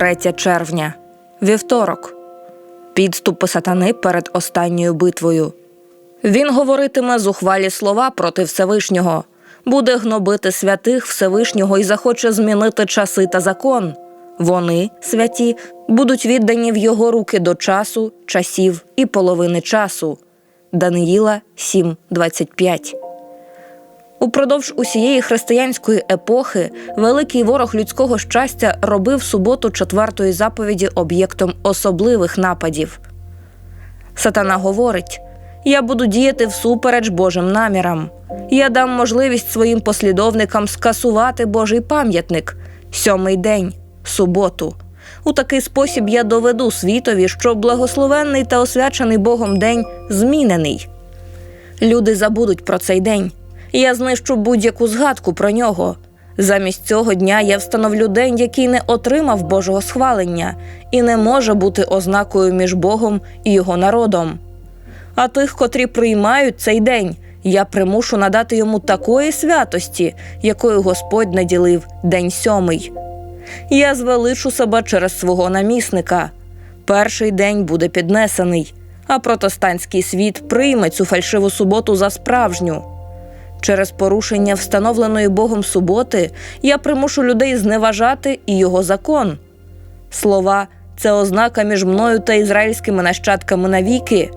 3 червня, вівторок. Підступи сатани перед останньою битвою. Він говоритиме зухвалі слова проти Всевишнього, буде гнобити святих Всевишнього і захоче змінити часи та закон. Вони, святі, будуть віддані в його руки до часу, часів і половини часу. Даниїла 7.25 Упродовж усієї християнської епохи великий ворог людського щастя робив суботу четвертої заповіді об'єктом особливих нападів. Сатана говорить: Я буду діяти всупереч Божим намірам. Я дам можливість своїм послідовникам скасувати Божий пам'ятник сьомий день, суботу. У такий спосіб я доведу світові, що благословенний та освячений Богом день змінений. Люди забудуть про цей день. Я знищу будь-яку згадку про нього. Замість цього дня я встановлю день, який не отримав Божого схвалення і не може бути ознакою між Богом і його народом. А тих, котрі приймають цей день, я примушу надати йому такої святості, якою Господь наділив день сьомий. Я звеличу себе через свого намісника. Перший день буде піднесений, а протестантський світ прийме цю фальшиву суботу за справжню. Через порушення встановленої Богом суботи я примушу людей зневажати і його закон. Слова це ознака між мною та ізраїльськими нащадками навіки.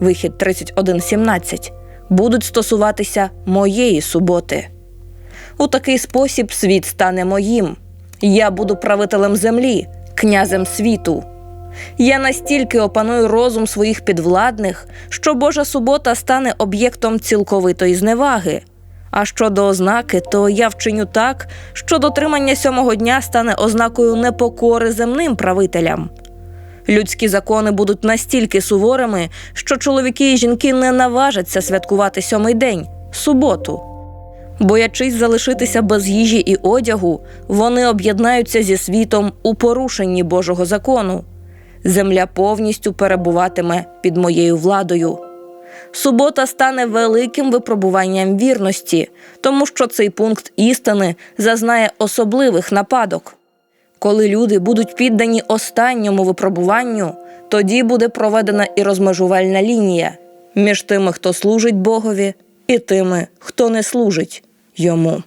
Вихід 31.17 будуть стосуватися моєї суботи. У такий спосіб світ стане моїм. Я буду правителем землі, князем світу. Я настільки опаную розум своїх підвладних, що Божа субота стане об'єктом цілковитої зневаги. А щодо ознаки, то я вчиню так, що дотримання сьомого дня стане ознакою непокори земним правителям. Людські закони будуть настільки суворими, що чоловіки і жінки не наважаться святкувати сьомий день суботу. Боячись залишитися без їжі і одягу, вони об'єднаються зі світом у порушенні Божого закону. Земля повністю перебуватиме під моєю владою. Субота стане великим випробуванням вірності, тому що цей пункт істини зазнає особливих нападок. Коли люди будуть піддані останньому випробуванню, тоді буде проведена і розмежувальна лінія між тими, хто служить Богові, і тими, хто не служить йому.